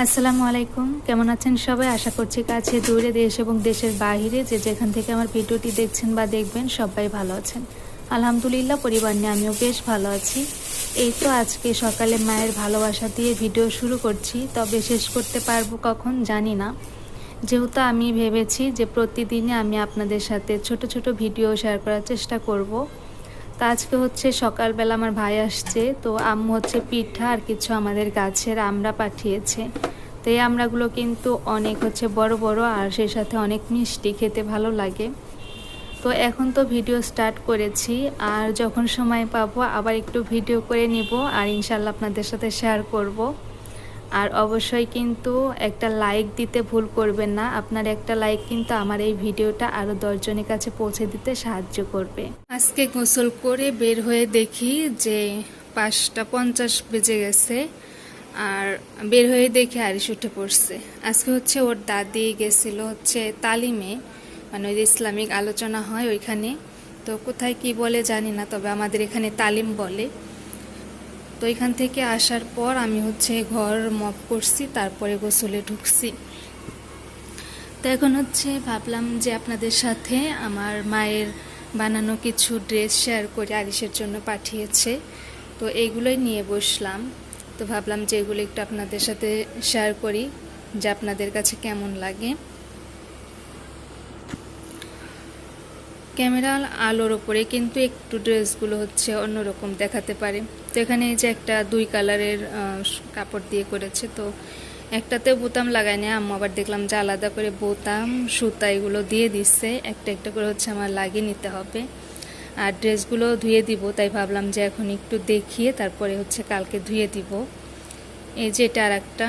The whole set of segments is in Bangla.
আসসালামু আলাইকুম। কেমন আছেন সবাই? আশা করছি কাছে, দূরে দেশ এবং দেশের বাইরে যে যেখান থেকে আমার ভিডিওটি দেখছেন বা দেখবেন সবাই ভালো আছেন। আলহামদুলিল্লাহ, পরিবার নিয়ে আমিও বেশ ভালো আছি। এই তো আজকে সকালে মায়ের ভালোবাসা দিয়ে ভিডিও শুরু করছি, তবে শেষ করতে পারব কখন জানি না। যেহেতু আমি ভেবেছি যে প্রতিদিনই আমি আপনাদের সাথে ছোট ছোট ভিডিও শেয়ার করার চেষ্টা করব তা আজকে হচ্ছে সকালবেলা আমার ভাই আসছে, তো আম্মু হচ্ছে পিঠা আর কিছু আমাদের গাছের আমরা পাঠিয়েছে। তো এই আমরাগুলো কিন্তু অনেক হচ্ছে বড় বড় আর সেই সাথে অনেক মিষ্টি, খেতে ভালো লাগে। তো এখন তো ভিডিও স্টার্ট করেছি, আর যখন সময় পাবো আবার একটু ভিডিও করে নিব, আর ইনশাল্লাহ আপনাদের সাথে শেয়ার করব। আর অবশ্যই কিন্তু একটা লাইক দিতে ভুল করবেন না। আপনার একটা লাইক কিন্তু আমার এই ভিডিওটা আরও দশজনের কাছে পৌঁছে দিতে সাহায্য করবে। আজকে গোসল করে বের হয়ে দেখি যে পাঁচটা পঞ্চাশ বেজে গেছে আর বের হয়ে দেখে আরিস উঠে পড়ছে। আজকে হচ্ছে ওর দাদি গেছিল হচ্ছে তালিমে মানে ওই যে ইসলামিক আলোচনা হয় ওইখানে। তো কোথায় কি বলে জানি না, তবে আমাদের এখানে তালিম বলে। তো এখান থেকে আসার পর আমি হচ্ছে ঘর মপ করছি, তারপরে গোসলে ঢুকছি। তো এখন হচ্ছে ভাবলাম যে আপনাদের সাথে আমার মায়ের বানানো কিছু ড্রেস শেয়ার করে আরিসের জন্য পাঠিয়েছে। তো এইগুলোই নিয়ে বসলাম। তো ভাবলাম যে এগুলো একটু আপনাদের সাথে শেয়ার করি, যে আপনাদের কাছে কেমন লাগে। ক্যামেরার আলোর ওপরে কিন্তু একটু ড্রেসগুলো হচ্ছে অন্যরকম দেখাতে পারে। তো এখানে এই যে একটা দুই কালারের কাপড় দিয়ে করেছে। তো একটাতে বোতাম লাগায়নি, আম্মু আবার দেখলাম যে আলাদা করে বোতাম, সুতা এগুলো দিয়ে দিচ্ছে একটা একটা করে হচ্ছে আমার লাগিয়ে নিতে হবে। আর ড্রেসগুলো ধুয়ে দিব, তাই ভাবলাম যে এখন একটু দেখিয়ে তারপরে হচ্ছে কালকে ধুয়ে দিব। এই যে এটা আর একটা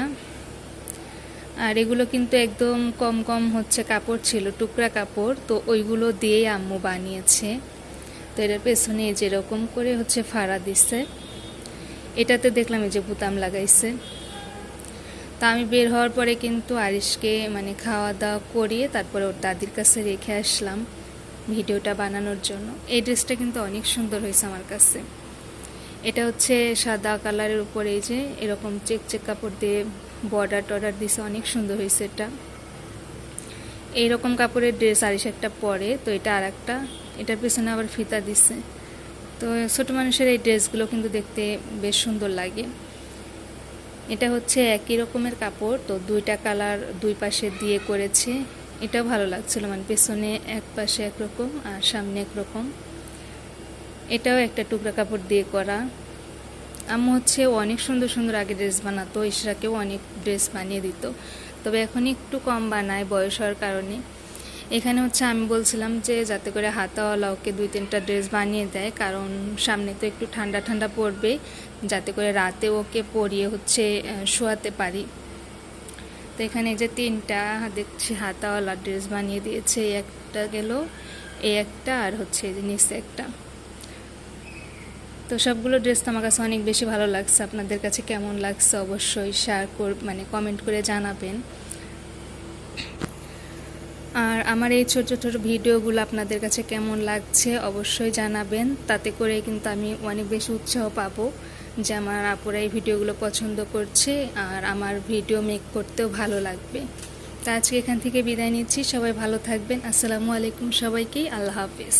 আর এগুলো কিন্তু একদম কম কম হচ্ছে কাপড় ছিল, টুকরা কাপড়। তো ওইগুলো দিয়েই আম্মু বানিয়েছে। তো এটার পেছনে যেরকম করে হচ্ছে ফাড়া দিছে, এটাতে দেখলাম এই যে বুতাম লাগাইছে। তা আমি বের হওয়ার পরে কিন্তু আরিশকে মানে খাওয়া দাওয়া করিয়ে তারপরে ওর দাদির কাছে রেখে আসলাম ভিডিওটা বানানোর জন্য। এই ড্রেসটা কিন্তু অনেক সুন্দর হয়েছে আমার কাছে। এটা হচ্ছে সাদা কালারের উপরে এই যে এরকম চেক চেক কাপড় দিয়ে বর্ডার টর্ডার দিছে, অনেক সুন্দর হয়েছে এটা। এইরকম কাপড়ের ড্রেস আরিস একটা পরে, তো এটা আর একটা এটার পেছনে আবার ফিতা দিছে। তো ছোট মানুষের এই ড্রেসগুলো কিন্তু দেখতে বেশ সুন্দর লাগে। এটা হচ্ছে একই রকমের কাপড়, তো দুইটা কালার দুই পাশে দিয়ে করেছে। এটাও ভালো লাগছিল মানে পেছনে এক পাশে একরকম আর সামনে একরকম। এটাও একটা টুকরা কাপড় দিয়ে করা। আম্মু হচ্ছে অনেক সুন্দর সুন্দর আগে ড্রেস বানাতো ইশরাকেও অনেক ড্রেস বানিয়ে দিত। তবে এখন একটু কম বানায় বয়স হওয়ার কারণে। এখানে হচ্ছে আমি বলছিলাম যে যাতে করে হাতাওয়ালা ওকে দুই তিনটা ড্রেস বানিয়ে দেয়, কারণ সামনে তো একটু ঠান্ডা ঠান্ডা পড়বে, যাতে করে রাতে ওকে পরিয়ে হচ্ছে শোয়াতে পারি। তো এখানে যে তিনটা দেখছি হাতাওয়ালা ড্রেস বানিয়ে দিয়েছে, এই একটা গেল, এই একটা আর হচ্ছে নিচে একটা। তো সবগুলো ড্রেস তো আমার কাছে অনেক বেশি ভালো লাগছে। আপনাদের কাছে কেমন লাগছে অবশ্যই শেয়ার কর মানে কমেন্ট করে জানাবেন। আর আমার এই ছোট ছোট ভিডিওগুলো আপনাদের কাছে কেমন লাগছে অবশ্যই জানাবেন। তাতে করে কিন্তু আমি অনেক বেশি উৎসাহ পাবো যে আমার আপুরা এই ভিডিওগুলো পছন্দ করছে আর আমার ভিডিও মেক করতেও ভালো লাগবে। তা আজকে এখান থেকে বিদায় নিচ্ছি। সবাই ভালো থাকবেন। আসসালামু আলাইকুম সবাইকেই আল্লাহ হাফিজ।